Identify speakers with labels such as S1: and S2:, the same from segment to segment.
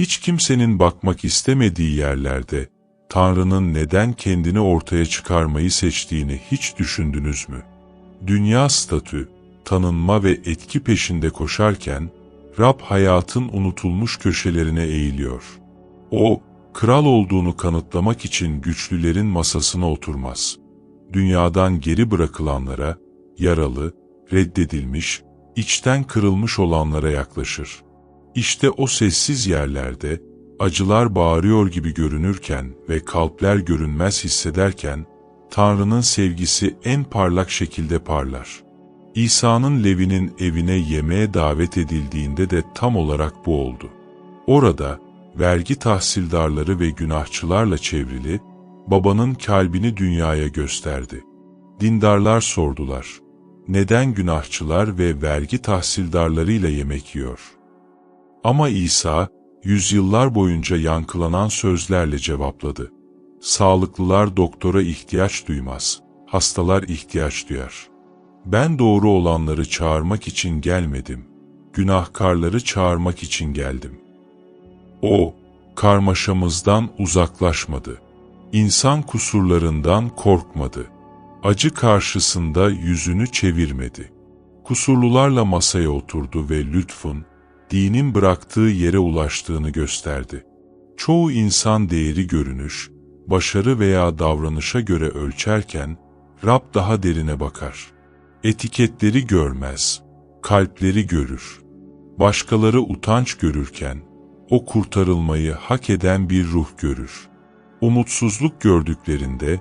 S1: Hiç kimsenin bakmak istemediği yerlerde, Tanrı'nın neden kendini ortaya çıkarmayı seçtiğini hiç düşündünüz mü? Dünya statü, tanınma ve etki peşinde koşarken, Rab hayatın unutulmuş köşelerine eğiliyor. O, kral olduğunu kanıtlamak için güçlülerin masasına oturmaz. Dünyadan geri bırakılanlara, yaralı, reddedilmiş, içten kırılmış olanlara yaklaşır. İşte o sessiz yerlerde, acılar bağırıyor gibi görünürken ve kalpler görünmez hissederken, Tanrı'nın sevgisi en parlak şekilde parlar. İsa'nın Levi'nin evine yemeğe davet edildiğinde de tam olarak bu oldu. Orada, vergi tahsildarları ve günahçılarla çevrili, babanın kalbini dünyaya gösterdi. Dindarlar sordular, neden günahçılar ve vergi tahsildarlarıyla yemek yiyor? Ama İsa, yüzyıllar boyunca yankılanan sözlerle cevapladı. Sağlıklılar doktora ihtiyaç duymaz, hastalar ihtiyaç duyar. Ben doğru olanları çağırmak için gelmedim, günahkarları çağırmak için geldim. O, karmaşamızdan uzaklaşmadı. İnsan kusurlarından korkmadı. Acı karşısında yüzünü çevirmedi. Kusurlularla masaya oturdu ve lütfun, dinin bıraktığı yere ulaştığını gösterdi. Çoğu insan değeri görünüş, başarı veya davranışa göre ölçerken, Rab daha derine bakar. Etiketleri görmez, kalpleri görür. Başkaları utanç görürken, o kurtarılmayı hak eden bir ruh görür. Umutsuzluk gördüklerinde,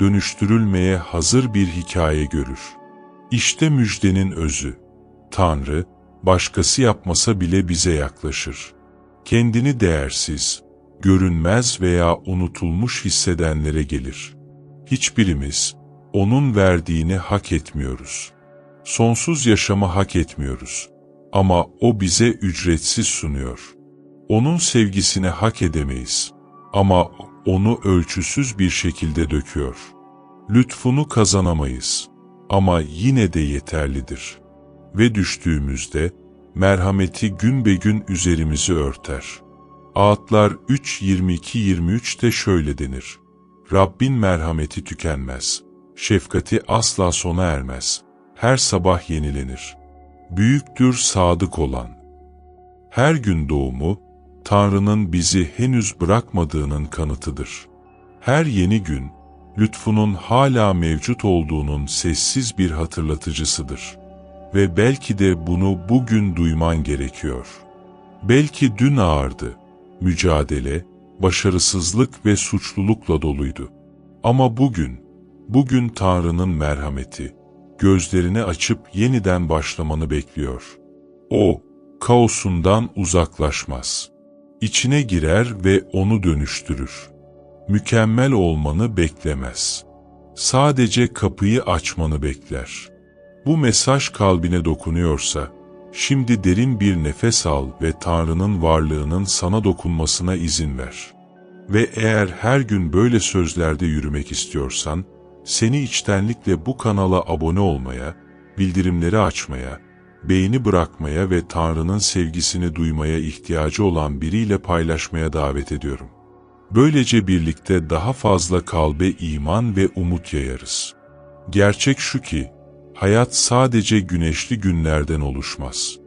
S1: dönüştürülmeye hazır bir hikaye görür. İşte müjdenin özü. Tanrı, başkası yapmasa bile bize yaklaşır. Kendini değersiz, görünmez veya unutulmuş hissedenlere gelir. Hiçbirimiz, O'nun verdiğini hak etmiyoruz. Sonsuz yaşamı hak etmiyoruz. Ama O bize ücretsiz sunuyor. Onun sevgisini hak edemeyiz. Ama onu ölçüsüz bir şekilde döküyor. Lütfunu kazanamayız. Ama yine de yeterlidir. Ve düştüğümüzde, merhameti gün be gün üzerimizi örter. Ağıtlar 3.22-23'te şöyle denir. Rabbin merhameti tükenmez. Şefkati asla sona ermez. Her sabah yenilenir. Büyüktür sadık olan. Her gün doğumu, Tanrı'nın bizi henüz bırakmadığının kanıtıdır. Her yeni gün, lütfunun hala mevcut olduğunun sessiz bir hatırlatıcısıdır. Ve belki de bunu bugün duyman gerekiyor. Belki dün ağırdı, mücadele, başarısızlık ve suçlulukla doluydu. Ama bugün, bugün Tanrı'nın merhameti, gözlerini açıp yeniden başlamanı bekliyor. O, kaosundan uzaklaşmaz. İçine girer ve onu dönüştürür. Mükemmel olmanı beklemez. Sadece kapıyı açmanı bekler. Bu mesaj kalbine dokunuyorsa, şimdi derin bir nefes al ve Tanrı'nın varlığının sana dokunmasına izin ver. Ve eğer her gün böyle sözlerde yürümek istiyorsan, seni içtenlikle bu kanala abone olmaya, bildirimleri açmaya, beğeni bırakmaya ve Tanrı'nın sevgisini duymaya ihtiyacı olan biriyle paylaşmaya davet ediyorum. Böylece birlikte daha fazla kalbe iman ve umut yayarız. Gerçek şu ki, hayat sadece güneşli günlerden oluşmaz.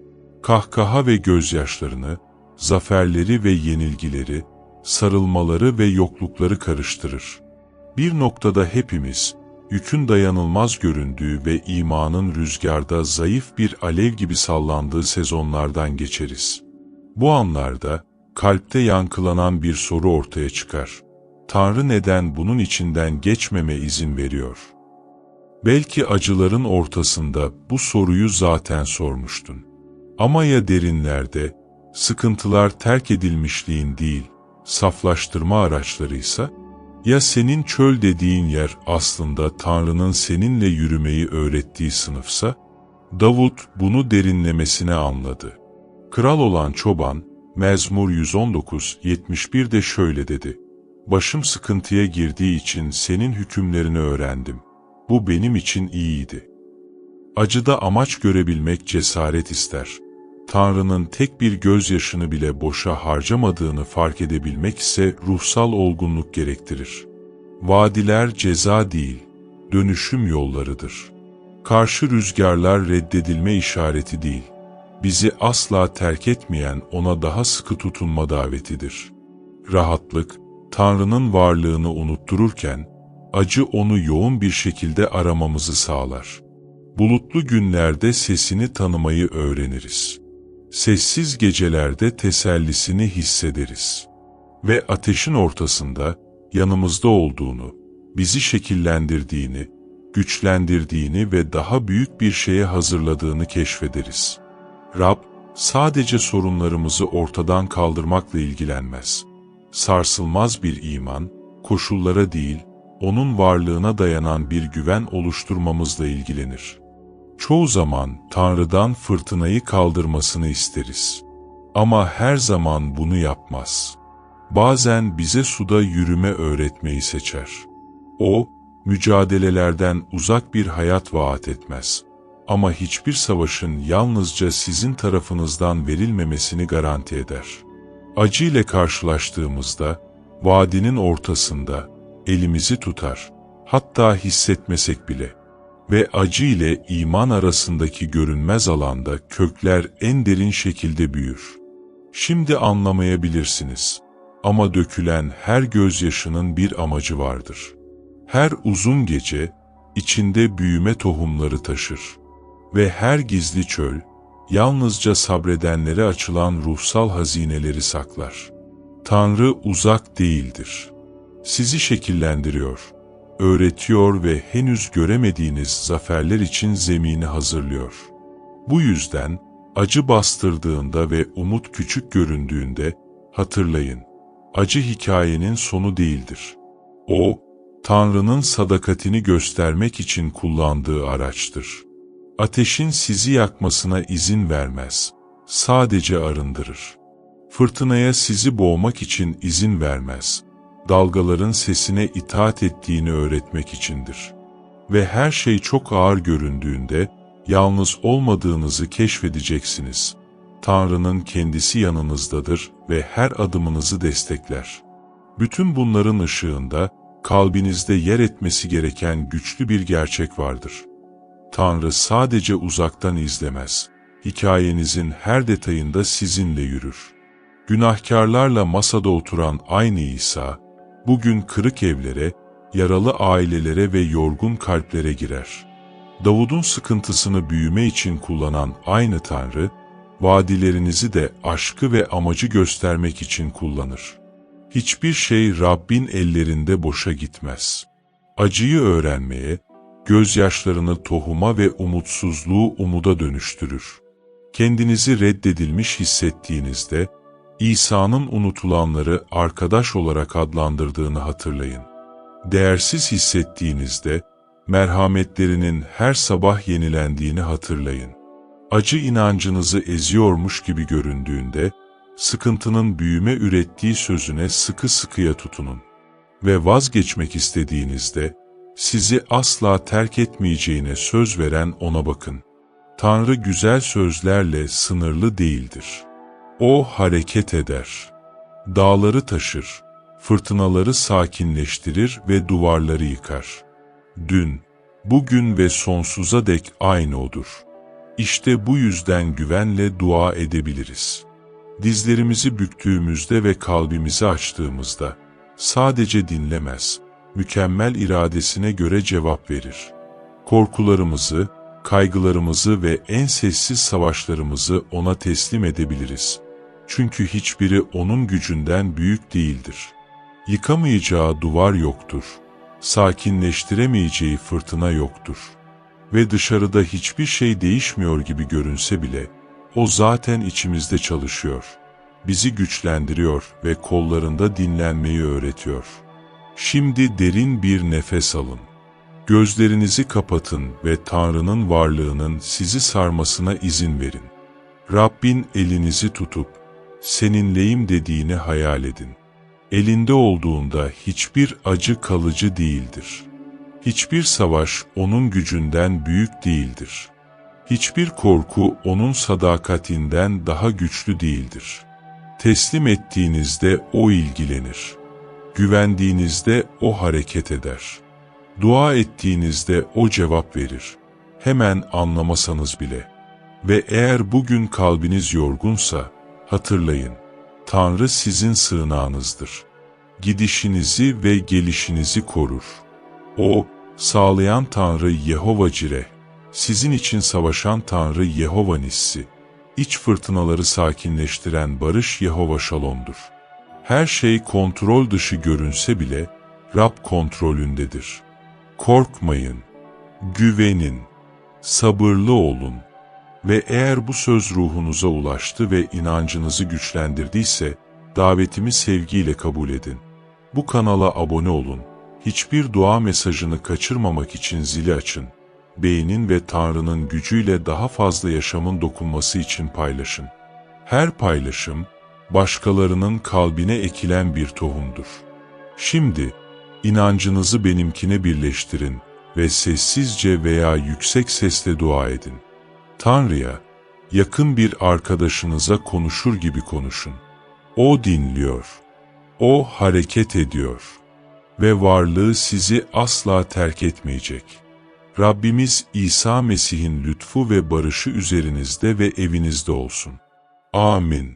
S1: Kahkaha ve gözyaşlarını, zaferleri ve yenilgileri, sarılmaları ve yoklukları karıştırır. Bir noktada hepimiz, yükün dayanılmaz göründüğü ve imanın rüzgarda zayıf bir alev gibi sallandığı sezonlardan geçeriz. Bu anlarda, kalpte yankılanan bir soru ortaya çıkar. Tanrı neden bunun içinden geçmeme izin veriyor? Belki acıların ortasında bu soruyu zaten sormuştun. Ama ya derinlerde, sıkıntılar terk edilmişliğin değil, saflaştırma araçlarıysa? Ya senin çöl dediğin yer aslında Tanrı'nın seninle yürümeyi öğrettiği sınıfsa? Davut bunu derinlemesine anladı. Kral olan çoban, Mezmur 119-71'de şöyle dedi. Başım sıkıntıya girdiği için senin hükümlerini öğrendim. Bu benim için iyiydi. Acıda amaç görebilmek cesaret ister. Tanrı'nın tek bir gözyaşını bile boşa harcamadığını fark edebilmek ise ruhsal olgunluk gerektirir. Vadiler ceza değil, dönüşüm yollarıdır. Karşı rüzgarlar reddedilme işareti değil, bizi asla terk etmeyen ona daha sıkı tutunma davetidir. Rahatlık, Tanrı'nın varlığını unuttururken, acı onu yoğun bir şekilde aramamızı sağlar. Bulutlu günlerde sesini tanımayı öğreniriz. Sessiz gecelerde tesellisini hissederiz. Ve ateşin ortasında yanımızda olduğunu, bizi şekillendirdiğini, güçlendirdiğini ve daha büyük bir şeye hazırladığını keşfederiz. Rab, sadece sorunlarımızı ortadan kaldırmakla ilgilenmez. Sarsılmaz bir iman, koşullara değil, onun varlığına dayanan bir güven oluşturmamızla ilgilenir. Çoğu zaman Tanrı'dan fırtınayı kaldırmasını isteriz. Ama her zaman bunu yapmaz. Bazen bize suda yürüme öğretmeyi seçer. O, mücadelelerden uzak bir hayat vaat etmez. Ama hiçbir savaşın yalnızca sizin tarafınızdan verilmemesini garanti eder. Acı ile karşılaştığımızda, vadinin ortasında elimizi tutar, hatta hissetmesek bile. Ve acı ile iman arasındaki görünmez alanda kökler en derin şekilde büyür. Şimdi anlamayabilirsiniz. Ama dökülen her gözyaşının bir amacı vardır. Her uzun gece içinde büyüme tohumları taşır. Ve her gizli çöl, yalnızca sabredenlere açılan ruhsal hazineleri saklar. Tanrı uzak değildir. Sizi şekillendiriyor, öğretiyor ve henüz göremediğiniz zaferler için zemini hazırlıyor. Bu yüzden acı bastırdığında ve umut küçük göründüğünde hatırlayın, acı hikayenin sonu değildir. O, Tanrı'nın sadakatini göstermek için kullandığı araçtır. Ateşin sizi yakmasına izin vermez, sadece arındırır. Fırtınaya sizi boğmak için izin vermez, dalgaların sesine itaat ettiğini öğretmek içindir. Ve her şey çok ağır göründüğünde, yalnız olmadığınızı keşfedeceksiniz. Tanrı'nın kendisi yanınızdadır ve her adımınızı destekler. Bütün bunların ışığında, kalbinizde yer etmesi gereken güçlü bir gerçek vardır. Tanrı sadece uzaktan izlemez. Hikayenizin her detayında sizinle yürür. Günahkarlarla masada oturan aynı İsa, bugün kırık evlere, yaralı ailelere ve yorgun kalplere girer. Davud'un sıkıntısını büyüme için kullanan aynı Tanrı, vadilerinizi de aşkı ve amacı göstermek için kullanır. Hiçbir şey Rabbin ellerinde boşa gitmez. Acıyı öğrenmeye, gözyaşlarını tohuma ve umutsuzluğu umuda dönüştürür. Kendinizi reddedilmiş hissettiğinizde, İsa'nın unutulanları arkadaş olarak adlandırdığını hatırlayın. Değersiz hissettiğinizde, merhametlerinin her sabah yenilendiğini hatırlayın. Acı inancınızı eziyormuş gibi göründüğünde, sıkıntının büyüme ürettiği sözüne sıkı sıkıya tutunun. Ve vazgeçmek istediğinizde, sizi asla terk etmeyeceğine söz veren ona bakın. Tanrı güzel sözlerle sınırlı değildir. O hareket eder. Dağları taşır, fırtınaları sakinleştirir ve duvarları yıkar. Dün, bugün ve sonsuza dek aynı odur. İşte bu yüzden güvenle dua edebiliriz. Dizlerimizi büktüğümüzde ve kalbimizi açtığımızda, sadece dinlemez, mükemmel iradesine göre cevap verir. Korkularımızı, kaygılarımızı ve en sessiz savaşlarımızı ona teslim edebiliriz. Çünkü hiçbiri onun gücünden büyük değildir. Yıkamayacağı duvar yoktur. Sakinleştiremeyeceği fırtına yoktur. Ve dışarıda hiçbir şey değişmiyor gibi görünse bile, o zaten içimizde çalışıyor. Bizi güçlendiriyor ve kollarında dinlenmeyi öğretiyor. Şimdi derin bir nefes alın. Gözlerinizi kapatın ve Tanrı'nın varlığının sizi sarmasına izin verin. Rabbin elinizi tutup, seninleyim dediğini hayal edin. Elinde olduğunda hiçbir acı kalıcı değildir. Hiçbir savaş onun gücünden büyük değildir. Hiçbir korku onun sadakatinden daha güçlü değildir. Teslim ettiğinizde o ilgilenir. Güvendiğinizde o hareket eder. Dua ettiğinizde o cevap verir. Hemen anlamasanız bile. Ve eğer bugün kalbiniz yorgunsa, hatırlayın, Tanrı sizin sığınağınızdır. Gidişinizi ve gelişinizi korur. O, sağlayan Tanrı Yehova Cire, sizin için savaşan Tanrı Yehova Nissi, iç fırtınaları sakinleştiren barış Yehova Şalom'dur. Her şey kontrol dışı görünse bile, Rab kontrolündedir. Korkmayın, güvenin, sabırlı olun ve eğer bu söz ruhunuza ulaştı ve inancınızı güçlendirdiyse, davetimi sevgiyle kabul edin. Bu kanala abone olun. Hiçbir dua mesajını kaçırmamak için zili açın. Beğenin ve Tanrı'nın gücüyle daha fazla yaşamın dokunması için paylaşın. Her paylaşım, başkalarının kalbine ekilen bir tohumdur. Şimdi, inancınızı benimkine birleştirin ve sessizce veya yüksek sesle dua edin. Tanrı'ya, yakın bir arkadaşınıza konuşur gibi konuşun. O dinliyor. O hareket ediyor. Ve varlığı sizi asla terk etmeyecek. Rabbimiz İsa Mesih'in lütfu ve barışı üzerinizde ve evinizde olsun. Amin.